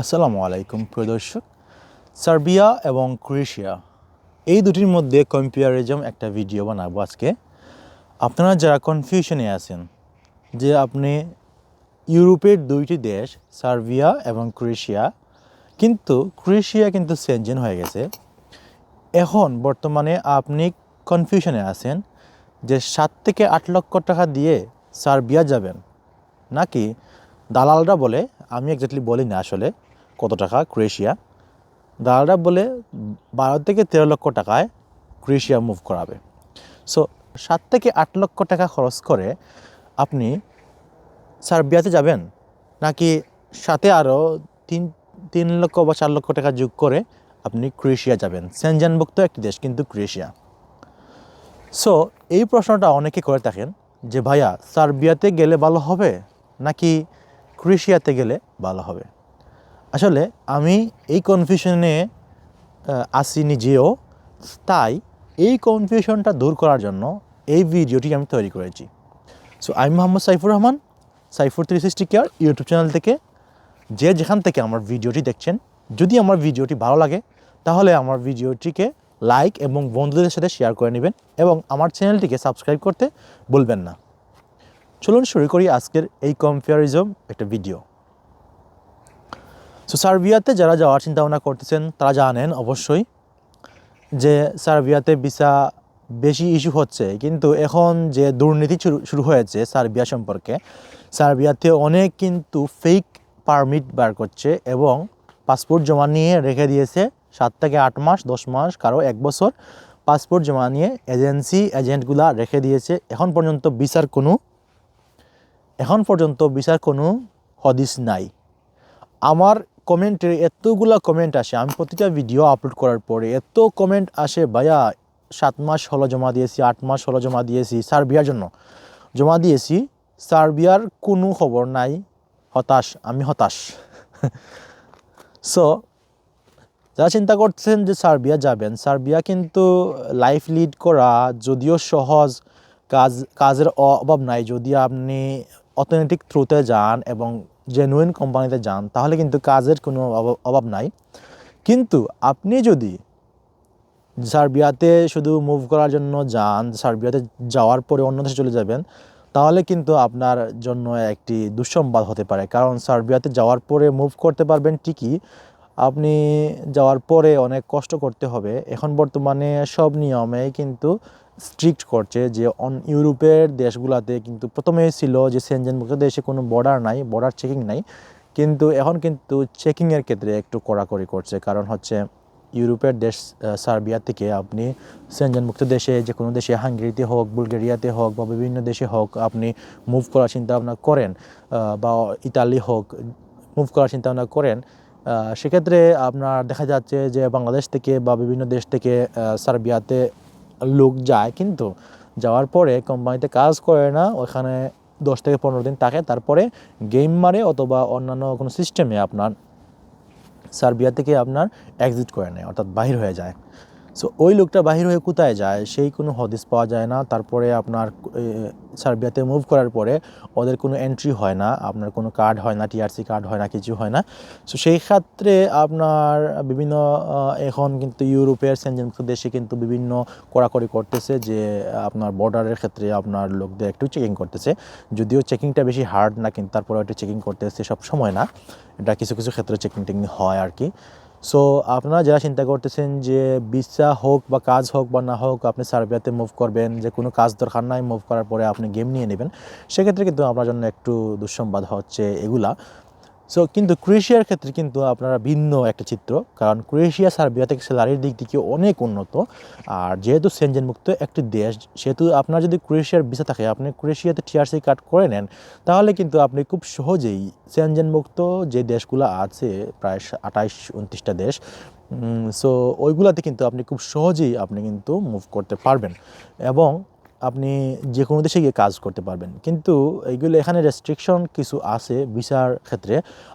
আসসালামু আলাইকুম, প্রিয় দর্শক। সার্বিয়া এবং ক্রোয়েশিয়া, এই দুটির মধ্যে কম্পারিজম একটা ভিডিও বানাবো আজকে। আপনারা যারা কনফিউশনে আছেন, যে আপনি ইউরোপের দুইটি দেশ, সার্বিয়া এবং ক্রোয়েশিয়া, কিন্তু ক্রোয়েশিয়া কিন্তু সেনজেন হয়ে গেছে। এখন বর্তমানে আপনি কনফিউশনে আছেন, যে সাত থেকে আট লক্ষ টাকা দিয়ে সার্বিয়া যাবেন। নাকি দালালরা বলে, আমি এক্স্যাক্টলি বলি না আসলে। কত টাকা? ক্রোয়েশিয়া। দালালরা বলে বারো থেকে তেরো লক্ষ টাকায় ক্রোয়েশিয়া মুভ করাবে। সো সাত থেকে আট লক্ষ টাকা খরচ করে আপনি সার্বিয়াতে যাবেন? নাকি সাথে আরও তিন তিন লক্ষ বা চার লক্ষ টাকা যোগ করে আপনি ক্রোয়েশিয়া যাবেন? সেনজানভুক্ত একটি দেশ, কিন্তু ক্রোয়েশিয়া। সো এই প্রশ্নটা অনেকে করে থাকেন যে, ভাইয়া, সার্বিয়াতে গেলে ভালো হবে নাকি ক্রোয়েশিয়াতে গেলে ভালো হবে? আসলে আমি এই কনফিউশনে আসি নিজেও তাই এই কনফিউশনটা দূর করার জন্য এই ভিডিওটি আমি তৈরি করেছি। সো আমি Mohammad Saifur Rahman, Saifur three sixty care YouTube channel থেকে। যে যেখান থেকে আমার ভিডিওটি দেখছেন, যদি আমার ভিডিওটি ভালো লাগে, তাহলে আমার ভিডিওটিকে লাইক এবং বন্ধুদের সাথে শেয়ার করে নেবেন এবং আমার চ্যানেলটিকে সাবস্ক্রাইব করতে বলবেন না। চলুন শুরু করি আজকের এই কম্পারিজম একটা ভিডিও সো সার্বিয়াতে যারা যাওয়ার চিন্তা ভাবনা করতেছেন, তারা জানেন অবশ্যই যে সার্বিয়াতে ভিসা বেশি ইস্যু হচ্ছে। কিন্তু এখন যে দুর্নীতি শুরু হয়েছে সার্বিয়া সম্পর্কে, সার্বিয়াতে অনেক কিন্তু ফেক পারমিট বার করছে এবং পাসপোর্ট জমা নিয়ে রেখে দিয়েছে সাত থেকে আট মাস, দশ মাস, কারও এক বছর পাসপোর্ট জমা নিয়ে এজেন্সি এজেন্টগুলা রেখে দিয়েছে। এখন পর্যন্ত ভিসার কোনো, এখন পর্যন্ত ভিসার কোনো হদিস নাই। আমার কমেন্টে এতগুলা কমেন্ট আসে। আমি প্রতিটা ভিডিও আপলোড করার পরে এত কমেন্ট আসে, ভাইয়া, সাত মাস হলো জমা দিয়েছি, আট মাস হলো জমা দিয়েছি সার্বিয়ার জন্য। জমা দিয়েছি, সার্বিয়ার কোনো খবর নাই, হতাশ, আমি হতাশ। সো যারা চিন্তা করছেন যে সার্বিয়া যাবেন, সার্বিয়া কিন্তু লাইফ লিড করা যদিও সহজ, কাজ, কাজের অভাব নাই। যদি আপনি অথেন্টিক থ্রুতে যান এবং জেনুইন কোম্পানিতে যান, তাহলে কিন্তু কাজের কোনো অভাব- নাই। কিন্তু আপনি যদি সার্বিয়াতে শুধু মুভ করার জন্য যান, সার্বিয়াতে যাওয়ার পরে অন্য দেশে চলে যাবেন, তাহলে কিন্তু আপনার জন্য একটি দুঃসংবাদ হতে পারে। কারণ সার্বিয়াতে যাওয়ার পরে মুভ করতে পারবেন ঠিকই, আপনি যাওয়ার পরে অনেক কষ্ট করতে হবে। এখন বর্তমানে সব নিয়মে কিন্তু স্ট্রিক্ট করছে যে অন ইউরোপের দেশগুলোতে কিন্তু প্রথমেই ছিল যে সেনজেনমুক্ত দেশে কোনো বর্ডার নাই বর্ডার চেকিং নাই। কিন্তু এখন কিন্তু চেকিংয়ের ক্ষেত্রে একটু কড়াকড়ি করছে। কারণ হচ্ছে ইউরোপের দেশ সার্বিয়া থেকে আপনি সেনজেনমুক্ত দেশে, যে কোনো দেশে, হাঙ্গেরিতে হোক, বুলগেরিয়াতে হোক বা বিভিন্ন দেশে হোক আপনি মুভ করার চিন্তা ভাবনা করেন বা ইতালি হোক মুভ করার চিন্তা ভাবনা করেন সেক্ষেত্রে আপনার দেখা যাচ্ছে যে বাংলাদেশ থেকে বা বিভিন্ন দেশ থেকে সার্বিয়াতে লোক যায়, কিন্তু যাওয়ার পরে কোম্পানিতে কাজ করে না, ওখানে দশ থেকে পনেরো দিন থাকে, তারপরে গেম মারে অথবা অন্যান্য কোনো সিস্টেমে আপনার সার্বিয়া থেকে আপনার এক্সিট করে নেয়, অর্থাৎ বাহির হয়ে যায়। সো ওই লোকটা বাহির হয়ে কোথায় যায়? সেই কোনো হদিস পাওয়া যায় না। তারপরে আপনার সার্বিয়াতে মুভ করার পরে ওদের কোনো এন্ট্রি হয় না। আপনার কোনো কার্ড হয় না টিআরসি কার্ড হয় না, কিছু হয় না। সো সেই ক্ষেত্রে আপনার বিভিন্ন এখন কিন্তু ইউরোপের সেনজেনমুক্ত দেশে কিন্তু বিভিন্ন কড়াকড়ি করতেছে যে, আপনার বর্ডারের ক্ষেত্রে আপনার লোকদের একটু চেকিং করতেছে। যদিও চেকিংটা বেশি হার্ড না, কিন্তু তারপরে একটু চেকিং করতেছে সব সময় না। এটা কিছু কিছু ক্ষেত্রে চেকিং টেকিং হয় আর কি। সো আপনারা যারা চিন্তা করতেছেন যে ভিসা হোক বা কাজ হোক বা না হোক, আপনি সার্বিয়াতে মুভ করবেন, যে কোনো কাজ দরকার নাই মুভ করার পরে আপনি গেম নিয়ে নেবেন, সেক্ষেত্রে কিন্তু আপনার জন্য একটু দুঃসংবাদ হচ্ছে এগুলা। সো কিন্তু ক্রোয়েশিয়ার ক্ষেত্রে কিন্তু আপনারা ভিন্ন একটা চিত্র। কারণ ক্রোয়েশিয়া সার্বিয়া থেকে স্যালারির দিক থেকে অনেক উন্নত। আর যেহেতু সেনজেন মুক্ত একটি দেশ, সেহেতু আপনার যদি ক্রোয়েশিয়ার ভিসা থাকে, আপনি ক্রোয়েশিয়াতে টিআরসি কার্ড করে নেন, তাহলে কিন্তু আপনি খুব সহজেই সেনজেন মুক্ত যে দেশগুলো আছে, প্রায় আঠাইশ, উনত্রিশটা দেশ সো ওইগুলাতে কিন্তু আপনি খুব সহজেই আপনি কিন্তু মুভ করতে পারবেন। এবং আপনি যে কোনো দেশে গিয়ে কাজ করতে পারবেন। কিন্তু এইগুলো এখানে রেস্ট্রিকশন কিছু আছে ভিসার ক্ষেত্রে।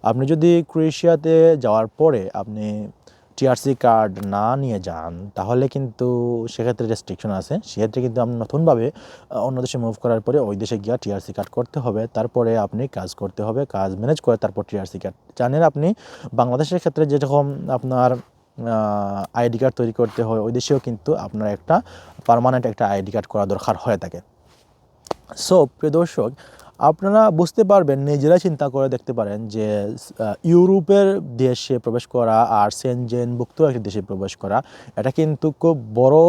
আপনি যদি ক্রোয়েশিয়াতে যাওয়ার পরে আপনি টিআরসি কার্ড না নিয়ে যান, তাহলে কিন্তু সেক্ষেত্রে রেস্ট্রিকশন আছে। সেক্ষেত্রে কিন্তু আপনি নতুনভাবে অন্য দেশে মুভ করার পরে ওই দেশে গিয়ে টিআরসি কার্ড করতে হবে। তারপরে আপনি কাজ করতে হবে, কাজ ম্যানেজ করে তারপর টিআরসি কার্ড জানেন আপনি, বাংলাদেশের ক্ষেত্রে যেরকম আপনার আইডি কার্ড তৈরি করতে হয়, ওই দেশেও কিন্তু আপনার একটা পারমানেন্ট একটা আইডি কার্ড করা দরকার হয়ে থাকে। সো প্রিয় দর্শক, আপনারা বুঝতে পারবেন, নিজেরা চিন্তা করে দেখতে পারেন যে ইউরোপের দেশে প্রবেশ করা আর সেনজেনভুক্ত একটি দেশে প্রবেশ করা, এটা কিন্তু খুব বড়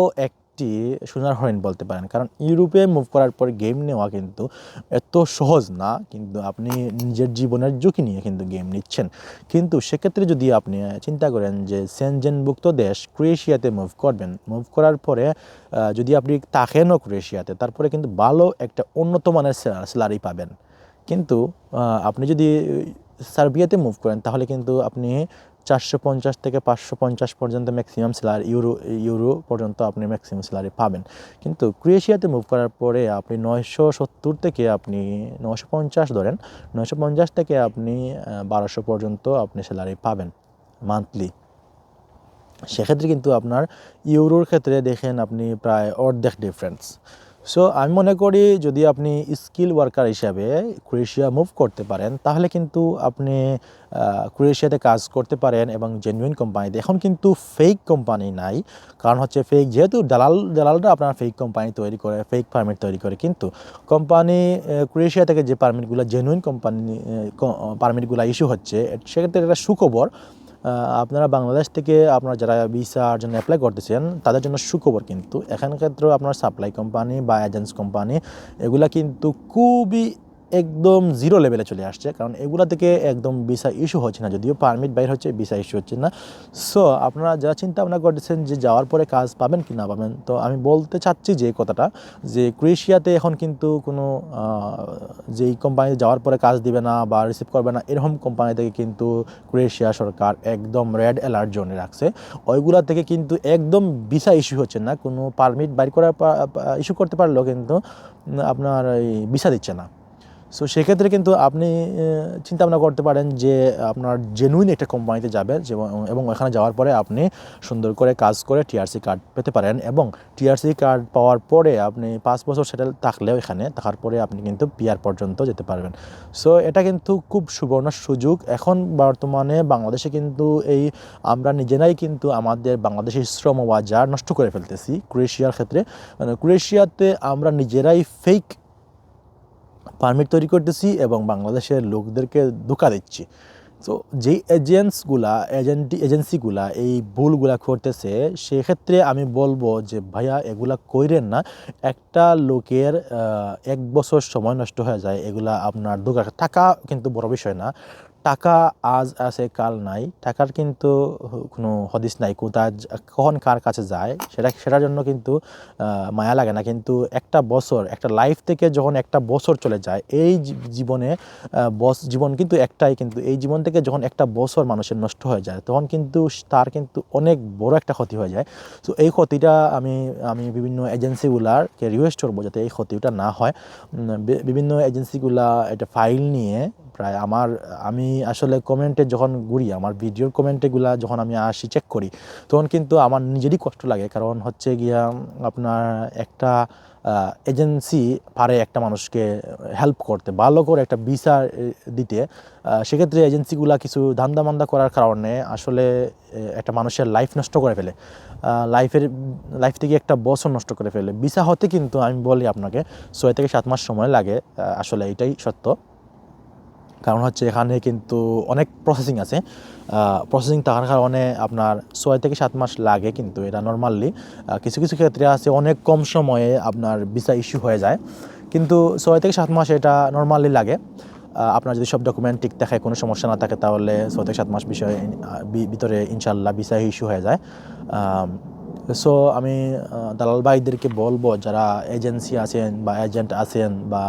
একটি সোনার হরিণ বলতে পারেন। কারণ ইউরোপে মুভ করার পর গেম নেওয়া কিন্তু এত সহজ না, কিন্তু আপনি নিজের জীবনের ঝুঁকি নিয়ে কিন্তু গেম নিচ্ছেন। কিন্তু সেক্ষেত্রে যদি আপনি চিন্তা করেন যে সেনজেনভুক্ত দেশ ক্রোয়েশিয়াতে মুভ করবেন মুভ করার পরে যদি আপনি থাকেনও ক্রোয়েশিয়াতে, তারপরে কিন্তু ভালো একটা উন্নত মানের স্যালারি পাবেন। কিন্তু আপনি যদি সার্বিয়াতে মুভ করেন, তাহলে কিন্তু আপনি চারশো পঞ্চাশ থেকে পাঁচশো পঞ্চাশ পর্যন্ত ম্যাক্সিমাম স্যালারি ইউরো ইউরো পর্যন্ত আপনি ম্যাক্সিমাম স্যালারি পাবেন। কিন্তু ক্রোয়েশিয়াতে মুভ করার পরে আপনি নয়শো সত্তর থেকে আপনি নশো পঞ্চাশ ধরেন, নয়শো পঞ্চাশ থেকে আপনি বারোশো পর্যন্ত আপনি স্যালারি পাবেন মান্থলি সেক্ষেত্রে কিন্তু আপনার ইউরোর ক্ষেত্রে দেখেন আপনি প্রায় অর্ধেক ডিফারেন্স সো আমি মনে করি যদি আপনি স্কিল ওয়ার্কার হিসাবে ক্রোয়েশিয়া মুভ করতে পারেন, তাহলে কিন্তু আপনি ক্রোয়েশিয়াতে কাজ করতে পারেন এবং জেনুইন কোম্পানিতে এখন কিন্তু ফেক কোম্পানি নাই, কারণ হচ্ছে ফেক যেহেতু দালাল, দালালরা আপনার ফেক কোম্পানি তৈরি করে ফেক পারমিট তৈরি করে। কিন্তু কোম্পানি ক্রোয়েশিয়া থেকে যে পারমিটগুলো জেনুইন কোম্পানি পারমিটগুলো ইস্যু হচ্ছে, সেক্ষেত্রে একটা সুখবর। আপনারা বাংলাদেশ থেকে আপনার যারা ভিসার জন্য অ্যাপ্লাই করতেছেন, তাদের জন্য সুখবর কিন্তু। এখান ক্ষেত্রেও আপনার সাপ্লাই কোম্পানি বা এজেন্স কোম্পানি এগুলা কিন্তু খুবই একদম জিরো লেভেলে চলে আসছে, কারণ এগুলো থেকে একদম ভিসা ইস্যু হচ্ছে না, যদিও পারমিট বাইর হচ্ছে ভিসা ইস্যু হচ্ছে না। সো আপনারা যারা চিন্তা ভাবনা করতেছেন যে যাওয়ার পরে কাজ পাবেন কি না পাবেন, তো আমি বলতে চাচ্ছি যে কথাটা, যে ক্রোয়েশিয়াতে এখন কিন্তু কোনো যেই কোম্পানি যাওয়ার পরে কাজ দিবে না বা রিসিভ করবে না, এরকম কোম্পানি থেকে কিন্তু ক্রোয়েশিয়া সরকার একদম রেড অ্যালার্ট জোনে রাখছে। ওইগুলা থেকে কিন্তু একদম ভিসা ইস্যু হচ্ছে না, কোনো পারমিট বাইর করার ইস্যু করতে পারলেও কিন্তু আপনার এই ভিসা দিচ্ছে না। সো সেক্ষেত্রে কিন্তু আপনি চিন্তা ভাবনা করতে পারেন যে আপনার জেনুইন একটা কোম্পানিতে যাবেন যেমন- এবং ওখানে যাওয়ার পরে আপনি সুন্দর করে কাজ করে টিআরসি কার্ড পেতে পারেন এবং টিআরসি কার্ড পাওয়ার পরে আপনি পাঁচ বছর সেটেল থাকলেও এখানে, থাকার পরে আপনি কিন্তু পিআর পর্যন্ত যেতে পারবেন। সো এটা কিন্তু খুব সুবর্ণ সুযোগ। এখন বর্তমানে বাংলাদেশে কিন্তু এই আমরা নিজেরাই কিন্তু আমাদের বাংলাদেশের শ্রম বাজার নষ্ট করে ফেলতেছি। ক্রোয়েশিয়ার ক্ষেত্রে মানে ক্রোয়েশিয়াতে আমরা নিজেরাই ফেক পারমিট তৈরি করতেছি এবং বাংলাদেশের লোকদেরকে ধোকা দিচ্ছি। তো যেই এজেন্টসগুলা এজেন্টি এজেন্সিগুলা এই ভুলগুলা করতেছে, সেক্ষেত্রে আমি বলব যে, ভাইয়া, এগুলা কইরেন না। একটা লোকের এক বছর সময় নষ্ট হয়ে যায়। এগুলা আপনার দোকান টাকা কিন্তু বড় বিষয় না। টাকা আজ আছে, কাল নাই। টাকার কিন্তু কোনো হদিস নাই কোথায় কখন কার কাছে যায়, সেটা, সেটার জন্য কিন্তু মায়া লাগে না। কিন্তু একটা বছর, একটা লাইফ থেকে যখন একটা বছর চলে যায়, এই জীবনে বস, জীবন কিন্তু একটাই। কিন্তু এই জীবন থেকে যখন একটা বছর মানুষের নষ্ট হয়ে যায়, তখন কিন্তু তার কিন্তু অনেক বড় একটা ক্ষতি হয়ে যায়। তো এই ক্ষতিটা আমি আমি বিভিন্ন এজেন্সিগুলারকে রিকোয়েস্ট করব যাতে এই ক্ষতিটা না হয়। বিভিন্ন এজেন্সিগুলা এটা ফাইল নিয়ে, প্রায় আমার, আমি আসলে কমেন্টে যখন ঘুরি, আমার ভিডিওর কমেন্টেগুলা যখন আমি আসি চেক করি, তখন কিন্তু আমার নিজেরই কষ্ট লাগে। কারণ হচ্ছে গিয়া, আপনার একটা এজেন্সি পারে একটা মানুষকে হেল্প করতে, ভালো করে একটা ভিসা দিতে। সেক্ষেত্রে এজেন্সিগুলা কিছু ধান্দা মান্দা করার কারণে আসলে একটা মানুষের লাইফ নষ্ট করে ফেলে। লাইফের লাইফ থেকে একটা বছর নষ্ট করে ফেলে। ভিসা হতে কিন্তু আমি বলি আপনাকে, ছয় থেকে সাত মাস সময় লাগে আসলে এটাই সত্য। কারণ হচ্ছে এখানে কিন্তু অনেক প্রসেসিং আছে। প্রসেসিং থাকার কারণে আপনার ছয় থেকে সাত মাস লাগে কিন্তু এটা নর্মালি কিছু কিছু ক্ষেত্রে আছে, অনেক কম সময়ে আপনার ভিসা ইস্যু হয়ে যায়। কিন্তু ছয় থেকে সাত মাস এটা নর্মালি লাগে। আপনার যদি সব ডকুমেন্ট ঠিক থাকে, কোনো সমস্যা না থাকে, তাহলে ছয় থেকে সাত মাস বিষয়ে ভিতরে ইনশাল্লাহ ভিসা ইস্যু হয়ে যায়। সো আমি দালাল ভাইদেরকে বলব, যারা এজেন্সি আছেন বা এজেন্ট আছেন বা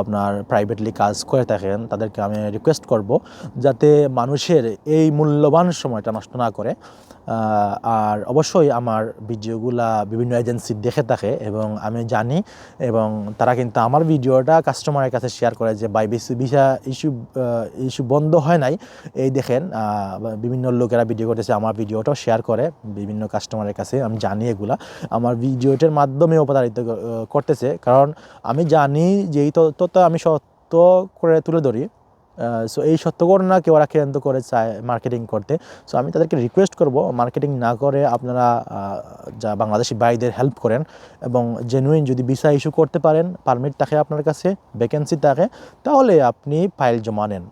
আপনার প্রাইভেটলি কাজ করে থাকেন, তাদেরকে আমি রিকোয়েস্ট করব, যাতে মানুষের এই মূল্যবান সময়টা নষ্ট না করে। আর অবশ্যই আমার ভিডিওগুলা বিভিন্ন এজেন্সি দেখে থাকে এবং আমি জানি এবং তারা কিন্তু আমার ভিডিওটা কাস্টমারের কাছে শেয়ার করে যে বাই বেশি ভিসা ইস্যু ইস্যু বন্ধ হয় নাই। এই দেখেন বিভিন্ন লোকেরা ভিডিও করতেছে আমার ভিডিওটাও শেয়ার করে বিভিন্ন কাস্টমারের কাছে। আমি জানি এগুলা। আমার ভিডিওটার মাধ্যমে প্রতারিত ক- আহ, করতেছে। কারণ আমি জানি যে এই তথ্যটা আমি সত্য করে তুলে ধরি। সো এই সত্য ঘটনাকে ওরা কেন্দ্র করে চায় মার্কেটিং করতে। সো আমি তাদেরকে রিকোয়েস্ট করব মার্কেটিং না করে আপনারা যা বাংলাদেশি ভাইদের হেল্প করেন এবং জেনুইন যদি ভিসা ইস্যু করতে পারেন পারমিট থাকে আপনার কাছে ভ্যাকেন্সি থাকে, তাহলে আপনি ফাইল জমা নেন।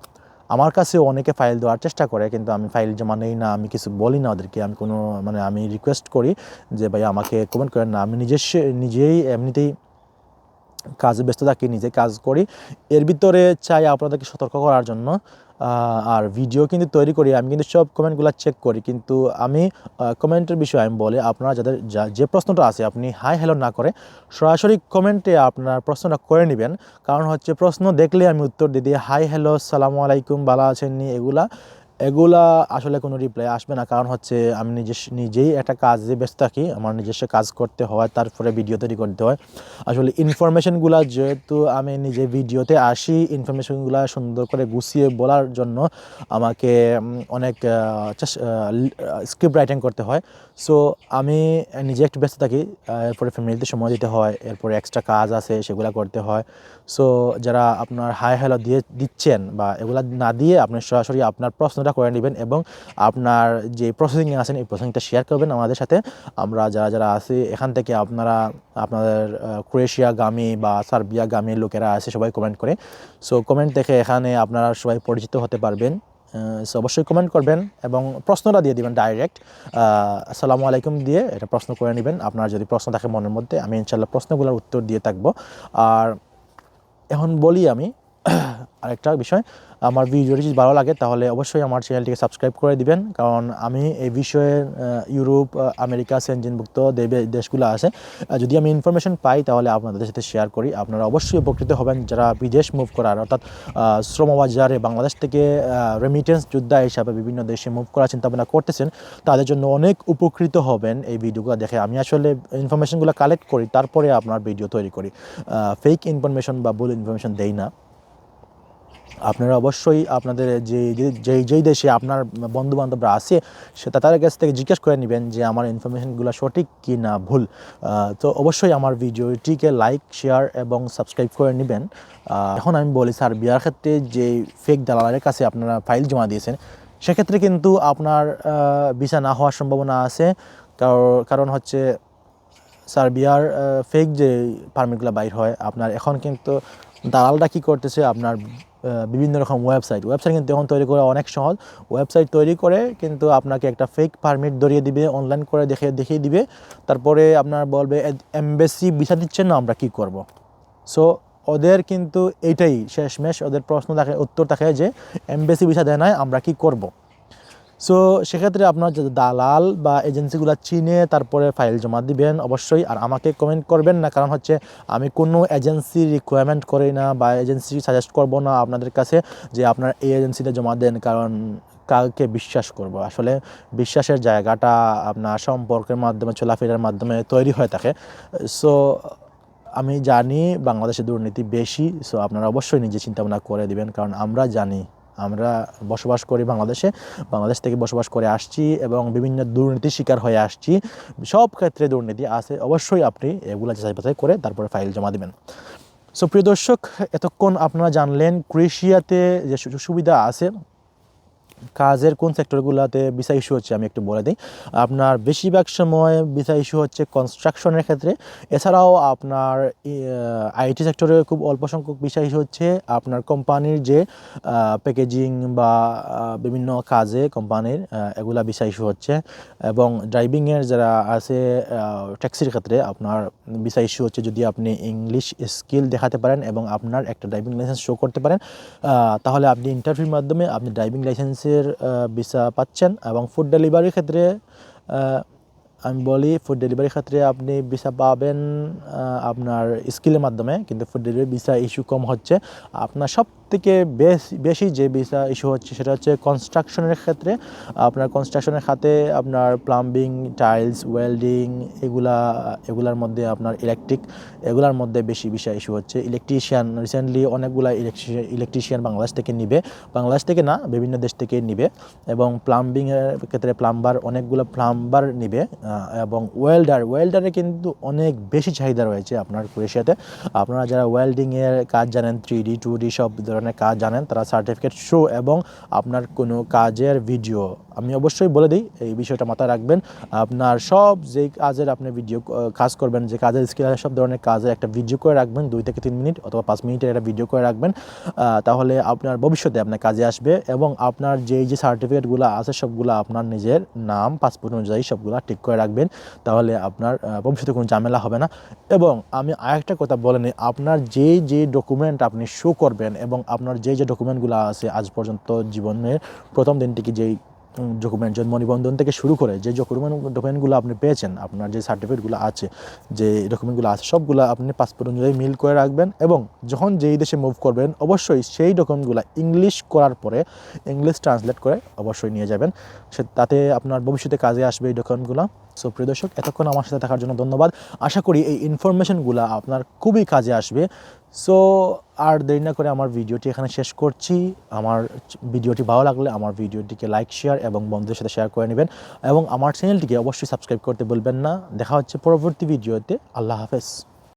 আমার কাছে অনেকে ফাইল দেওয়ার চেষ্টা করে, কিন্তু আমি ফাইল জমা নেই না, আমি কিছু বলি না ওদেরকে, আমি কোনো মানে আমি রিকোয়েস্ট করি যে ভাই আমাকে কমেন্ট করেন না। আমি নিজস্ব নিজেই এমনিতেই কাজে ব্যস্ত থাকি, নিজে কাজ করি। এর ভিতরে চাই আপনাদেরকে সতর্ক করার জন্য আর ভিডিও কিন্তু তৈরি করি। আমি কিন্তু সব কমেন্টগুলো চেক করি। কিন্তু আমি কমেন্টের বিষয়ে আমি বলি, আপনারা যাদের, যা- প্রশ্নটা আছে, আপনি হাই হ্যালো না করে সরাসরি কমেন্টে আপনার প্রশ্নটা করে নেবেন। কারণ হচ্ছে প্রশ্ন দেখলে আমি উত্তর দিয়ে দিই হাই হ্যালো সালামু আলাইকুম, ভালো আছেন নি? এগুলা এগুলা আসলে কোনো রিপ্লাই আসবে না। কারণ হচ্ছে আমি নিজস্ব নিজেই একটা কাজে ব্যস্ত থাকি, আমার নিজস্ব কাজ করতে হয়, তারপরে ভিডিও তৈরি করতে হয়। আসলে ইনফরমেশনগুলো যেহেতু আমি নিজে ভিডিওতে আসি ইনফরমেশনগুলো সুন্দর করে গুছিয়ে বলার জন্য আমাকে অনেক স্ক্রিপ্ট রাইটিং করতে হয়। সো আমি নিজে একটু ব্যস্ত থাকি এরপরে ফ্যামিলিতে সময় দিতে হয়, এরপরে এক্সট্রা কাজ আছে, সেগুলো করতে হয়। সো যারা আপনার হাই হ্যালো দিয়ে দিচ্ছেন বা এগুলা না দিয়ে আপনি সরাসরি আপনার প্রশ্নটা করে নেবেন এবং আপনার যে প্রসেসিংয়ে আছেন এই প্রসেসিংটা শেয়ার করবেন আমাদের সাথে। আমরা যারা যারা আছি এখান থেকে আপনারা আপনাদের আহ, ক্রোয়েশিয়াগামী বা সার্বিয়াগামী লোকেরা আছে সবাই কমেন্ট করে। সো কমেন্ট দেখে এখানে আপনারা সবাই পরিচিত হতে পারবেন। সো অবশ্যই কমেন্ট করবেন এবং প্রশ্নটা দিয়ে দিবেন ডাইরেক্ট আসসালামু আলাইকুম দিয়ে এটা প্রশ্ন করে নেবেন। আপনার যদি প্রশ্ন থাকে মনের মধ্যে আমি ইনশাল্লাহ প্রশ্নগুলোর উত্তর দিয়ে থাকব। আর এখন বলি আমি আরেকটা বিষয়, আমার ভিডিওটি যদি ভালো লাগে তাহলে অবশ্যই আমার চ্যানেলটিকে সাবস্ক্রাইব করে দিবেন। কারণ আমি এই বিষয়ে ইউরোপ আমেরিকা, সেনজিনভুক্ত দেশগুলো আছে। যদি আমি ইনফরমেশন পাই তাহলে আপনাদের সাথে শেয়ার করি। আপনারা অবশ্যই উপকৃত হবেন যারা বিদেশ মুভ করার। অর্থাৎ শ্রমবাজারে বাংলাদেশ থেকে রেমিটেন্স যোদ্ধা হিসাবে বিভিন্ন দেশে মুভ করার চিন্তা ভাবনা করতেছেন, তাদের জন্য অনেক উপকৃত হবেন এই ভিডিওগুলো দেখে। আমি আসলে ইনফরমেশনগুলো কালেক্ট করি, তারপরে আপনার ভিডিও তৈরি করি। ফেক ইনফরমেশন বা ভুল ইনফরমেশন দেই না। আপনারা অবশ্যই আপনাদের যে যেই যেই দেশে আপনার বন্ধু বান্ধবরা আছে সেটা তাদের কাছ থেকে জিজ্ঞেস করে নেবেন যে আমার ইনফরমেশনগুলো সঠিক কি না ভুল তো অবশ্যই আমার ভিডিওটিকে লাইক, শেয়ার এবং সাবস্ক্রাইব করে নেবেন। এখন আমি বলি, স্যার, বিয়ার ক্ষেত্রে যে ফেক দালালের কাছে আপনারা ফাইল জমা দিয়েছেন, সেক্ষেত্রে কিন্তু আপনার ভিসা না হওয়ার সম্ভাবনা আছে। কারণ- কারণ হচ্ছে সার্বিয়ার ফেক যে পারমিটগুলো বাইর হয়, আপনার এখন কিন্তু দালালটা কী করতেছে? আপনার বিভিন্ন রকম ওয়েবসাইট ওয়েবসাইট কিন্তু এখন তৈরি করা অনেক সহজ। ওয়েবসাইট তৈরি করে কিন্তু আপনাকে একটা ফেক পারমিট ধরিয়ে দিবে অনলাইন করে দেখে, দেখিয়ে দিবে। তারপরে আপনার বলবে এমবেসি ভিসা দিচ্ছেন না, আমরা কি করব? সো ওদের কিন্তু এইটাই শেষমেশ। ওদের প্রশ্ন থাকে, উত্তর থাকে যে এমবেসি ভিসা দেয় নাই, আমরা কি করব? সো সেক্ষেত্রে আপনার দালাল বা এজেন্সিগুলো চিনে তারপরে ফাইল জমা দিবেন, অবশ্যই আর আমাকে কমেন্ট করবেন না। কারণ হচ্ছে আমি কোনো এজেন্সি রিকোয়ারমেন্ট করি না বা এজেন্সি সাজেস্ট করব না আপনাদের কাছে যে আপনার এই এজেন্সিতে জমা দেন, কারণ কাউকে বিশ্বাস করব। আসলে বিশ্বাসের জায়গাটা আপনার সম্পর্কের মাধ্যমে, চলাফেরার মাধ্যমে তৈরি হয়ে থাকে। সো আমি জানি বাংলাদেশে দুর্নীতি বেশি সো আপনারা অবশ্যই নিজে চিন্তা ভাবনা করে দিবেন, কারণ আমরা জানি। আমরা বসবাস করি বাংলাদেশে। বাংলাদেশ থেকে বসবাস করে আসছি এবং বিভিন্ন দুর্নীতির শিকার হয়ে আসছি। সব ক্ষেত্রে দুর্নীতি আছে। অবশ্যই আপনি এগুলো যাচাই বাছাই করে তারপরে ফাইল জমা দেবেন। সো প্রিয় দর্শক, এতক্ষণ আপনারা জানলেন ক্রোয়েশিয়াতে যে সুযোগ সুবিধা আছে কাজের কোন সেক্টরগুলোতে ভিসা ইস্যু হচ্ছে আমি একটু বলে দিই। আপনার বেশিরভাগ সময় ভিসা ইস্যু হচ্ছে কনস্ট্রাকশনের ক্ষেত্রে। এছাড়াও আপনার আইটি সেক্টরে খুব অল্প সংখ্যক ভিসা ইস্যু হচ্ছে। আপনার কোম্পানির যে প্যাকেজিং বা বিভিন্ন কাজে কোম্পানির এগুলা ভিসা ইস্যু হচ্ছে। এবং ড্রাইভিংয়ের যারা আছে ট্যাক্সির ক্ষেত্রে আপনার ভিসা ইস্যু হচ্ছে যদি আপনি ইংলিশ স্কিল দেখাতে পারেন এবং আপনার একটা ড্রাইভিং লাইসেন্স শো করতে পারেন তাহলে আপনি ইন্টারভিউর মাধ্যমে আপনি ড্রাইভিং লাইসেন্সের ভিসা পাচ্ছেন এবং ফুড ডেলিভারির ক্ষেত্রে আমি বলি ফুড ডেলিভারির ক্ষেত্রে আপনি ভিসা পাবেন আপনার স্কিলের মাধ্যমে, কিন্তু ফুড ডেলিভারি ভিসা ইস্যু কম হচ্ছে। আপনার সব থেকে বেশ- বেশি যে ভিসা ইস্যু হচ্ছে সেটা হচ্ছে কনস্ট্রাকশনের ক্ষেত্রে, আপনার কনস্ট্রাকশনের খাতে আপনার প্লাম্বিং টাইলস ওয়েল্ডিং এগুলা, এগুলার মধ্যে আপনার ইলেকট্রিক এগুলার মধ্যে বেশি ভিসা ইস্যু হচ্ছে। ইলেকট্রিশিয়ান রিসেন্টলি অনেকগুলা ইলেকট্রিশিয়ান ইলেকট্রিশিয়ান বাংলাদেশ থেকে নিবে। বাংলাদেশ থেকে না, বিভিন্ন দেশ থেকে নিবে এবং প্লাম্বিংয়ের ক্ষেত্রে প্লাম্বার অনেকগুলো প্লাম্বার নিবে এবং ওয়েল্ডার ওয়েল্ডারে কিন্তু অনেক বেশি চাহিদা রয়েছে আপনার ক্রোয়েশিয়াতে আপনারা যারা ওয়েল্ডিংয়ের কাজ জানেন থ্রি ডি টু ডি সব ধরনের কাজ জানেন, তারা সার্টিফিকেট শো এবং আপনার কোনো কাজের ভিডিও আমি অবশ্যই বলে দিই, এই বিষয়টা মাথায় রাখবেন। আপনার সব যেই কাজের আপনি ভিডিও কাজ করবেন, যে কাজের স্কিল আছে, সব ধরনের কাজের একটা ভিডিও করে রাখবেন, দুই থেকে তিন মিনিট অথবা পাঁচ মিনিটের একটা ভিডিও করে রাখবেন। তাহলে আপনার ভবিষ্যতে আপনার কাজে আসবে এবং আপনার যেই যে সার্টিফিকেটগুলো আছে, সবগুলো আপনার নিজের নাম পাসপোর্ট অনুযায়ী সবগুলো ঠিক করে রাখবেন। তাহলে আপনার ভবিষ্যতে কোনো ঝামেলা হবে না। এবং আমি আরেকটা কথা বলে নিই, আপনার যে যে ডকুমেন্ট আপনি শো করবেন এবং আপনার যে যে ডকুমেন্টগুলো আছে আজ পর্যন্ত জীবনের প্রথম দিন থেকে যেই ডকুমেন্ট জন্ম নিবন্ধন থেকে শুরু করে যে ডকুমেন্ট ডকুমেন্টগুলো আপনি পেয়েছেন, আপনার যে সার্টিফিকেটগুলো আছে, যে ডকুমেন্টগুলো আছে, সবগুলো আপনি পাসপোর্ট অনুযায়ী মিল করে রাখবেন এবং যখন যেই দেশে মুভ করবেন, অবশ্যই সেই ডকুমেন্টগুলো ইংলিশ করার পরে ইংলিশ ট্রান্সলেট করে অবশ্যই নিয়ে যাবেন। সে, তাতে আপনার ভবিষ্যতে কাজে আসবে এই ডকুমেন্টগুলো সো প্রিয় দর্শক, এতক্ষণ আমার সাথে থাকার জন্য ধন্যবাদ। আশা করি এই ইনফরমেশনগুলো আপনার খুবই কাজে আসবে। সো আর দেরি না করে আমার ভিডিওটি এখানে শেষ করছি। আমার ভিডিওটি ভালো লাগলে আমার ভিডিওটিকে লাইক শেয়ার এবং বন্ধুদের সাথে শেয়ার করে নেবেন এবং আমার চ্যানেলটিকে অবশ্যই সাবস্ক্রাইব করতে বলবেন না। দেখা হচ্ছে পরবর্তী ভিডিওতে। আল্লাহ হাফেজ।